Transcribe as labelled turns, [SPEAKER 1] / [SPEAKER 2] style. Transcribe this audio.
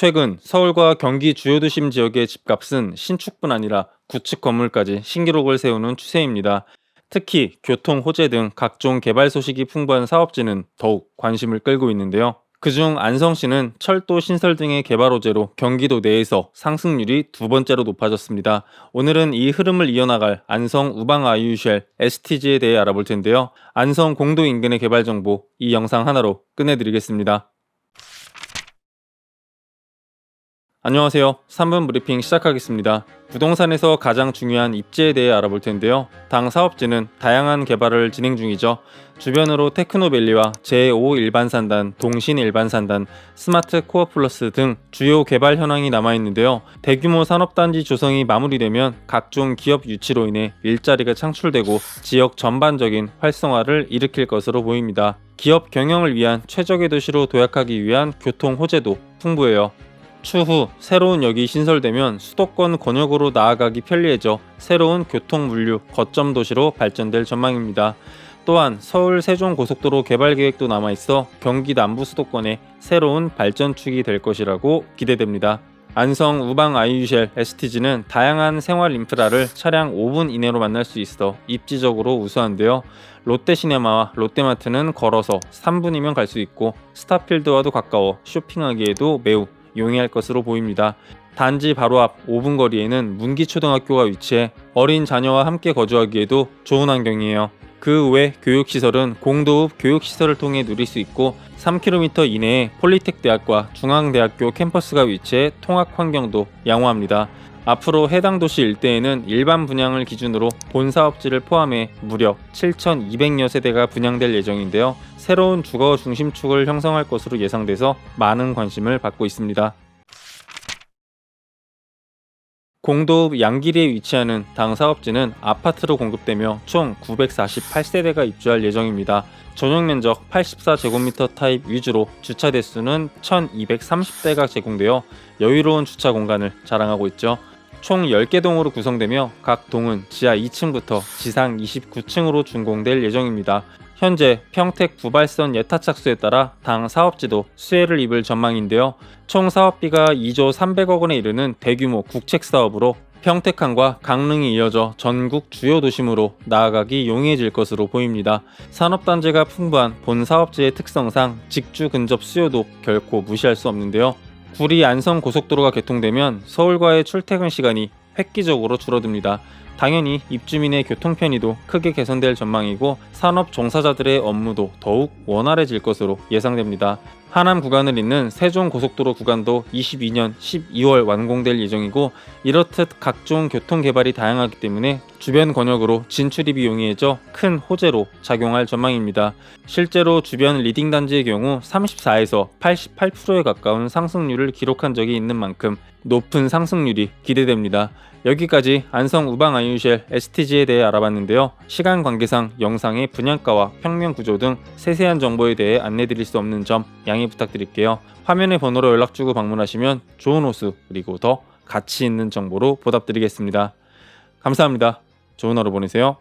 [SPEAKER 1] 최근 서울과 경기 주요 도심 지역의 집값은 신축뿐 아니라 구축 건물까지 신기록을 세우는 추세입니다. 특히 교통, 호재 등 각종 개발 소식이 풍부한 사업지는 더욱 관심을 끌고 있는데요. 그중 안성시는 철도 신설 등의 개발 호재로 경기도 내에서 상승률이 두 번째로 높아졌습니다. 오늘은 이 흐름을 이어나갈 안성 우방 아이유쉘 STG에 대해 알아볼 텐데요. 안성 공도 인근의 개발 정보 이 영상 하나로 끝내드리겠습니다. 안녕하세요. 3분 브리핑 시작하겠습니다. 부동산에서 가장 중요한 입지에 대해 알아볼 텐데요. 당 사업지는 다양한 개발을 진행 중이죠. 주변으로 테크노밸리와 제5 일반산단, 동신 일반산단, 스마트 코어 플러스 등 주요 개발 현황이 남아 있는데요. 대규모 산업단지 조성이 마무리되면 각종 기업 유치로 인해 일자리가 창출되고 지역 전반적인 활성화를 일으킬 것으로 보입니다. 기업 경영을 위한 최적의 도시로 도약하기 위한 교통 호재도 풍부해요. 추후 새로운 역이 신설되면 수도권 권역으로 나아가기 편리해져 새로운 교통 물류 거점 도시로 발전될 전망입니다. 또한 서울 세종 고속도로 개발 계획도 남아 있어 경기 남부 수도권에 새로운 발전축이 될 것이라고 기대됩니다. 안성 우방 아이유쉘 STG는 다양한 생활 인프라를 차량 5분 이내로 만날 수 있어 입지적으로 우수한데요. 롯데시네마와 롯데마트는 걸어서 3분이면 갈 수 있고 스타필드와도 가까워 쇼핑하기에도 매우 용이할 것으로 보입니다. 단지 바로 앞 5분 거리에는 문기초등학교가 위치해 어린 자녀와 함께 거주하기에도 좋은 환경이에요. 그 외 교육시설은 공도읍 교육시설을 통해 누릴 수 있고 3km 이내에 폴리텍 대학과 중앙대학교 캠퍼스가 위치해 통학 환경도 양호합니다. 앞으로 해당 도시 일대에는 일반 분양을 기준으로 본 사업지를 포함해 무려 7,200여 세대가 분양될 예정인데요. 새로운 주거 중심축을 형성할 것으로 예상돼서 많은 관심을 받고 있습니다. 공도읍 양길이에 위치하는 당 사업지는 아파트로 공급되며 총 948세대가 입주할 예정입니다. 전용 면적 84제곱미터 타입 위주로 주차 대수는 1230대가 제공되어 여유로운 주차 공간을 자랑하고 있죠. 총 10개 동으로 구성되며 각 동은 지하 2층부터 지상 29층으로 준공될 예정입니다. 현재 평택 부발선 예타 착수에 따라 당 사업지도 수혜를 입을 전망인데요. 총 사업비가 2조 300억 원에 이르는 대규모 국책 사업으로 평택항과 강릉이 이어져 전국 주요 도심으로 나아가기 용이해질 것으로 보입니다. 산업단지가 풍부한 본 사업지의 특성상 직주 근접 수요도 결코 무시할 수 없는데요. 구리 안성 고속도로가 개통되면 서울과의 출퇴근 시간이 획기적으로 줄어듭니다. 당연히 입주민의 교통 편의도 크게 개선될 전망이고 산업 종사자들의 업무도 더욱 원활해질 것으로 예상됩니다. 하남 구간을 잇는 세종 고속도로 구간도 22년 12월 완공될 예정이고 이렇듯 각종 교통 개발이 다양하기 때문에 주변 권역으로 진출입이 용이해져 큰 호재로 작용할 전망입니다. 실제로 주변 리딩 단지의 경우 34에서 88%에 가까운 상승률을 기록한 적이 있는 만큼 높은 상승률이 기대됩니다. 여기까지 안성 우방 아이유쉘 STG에 대해 알아봤는데요. 시간 관계상 영상의 분양가와 평면 구조 등 세세한 정보에 대해 안내드릴 수 없는 점 양해 부탁드릴게요. 화면의 번호로 연락 주고 방문하시면 좋은 호수 그리고 더 가치 있는 정보로 보답드리겠습니다. 감사합니다. 좋은 하루 보내세요.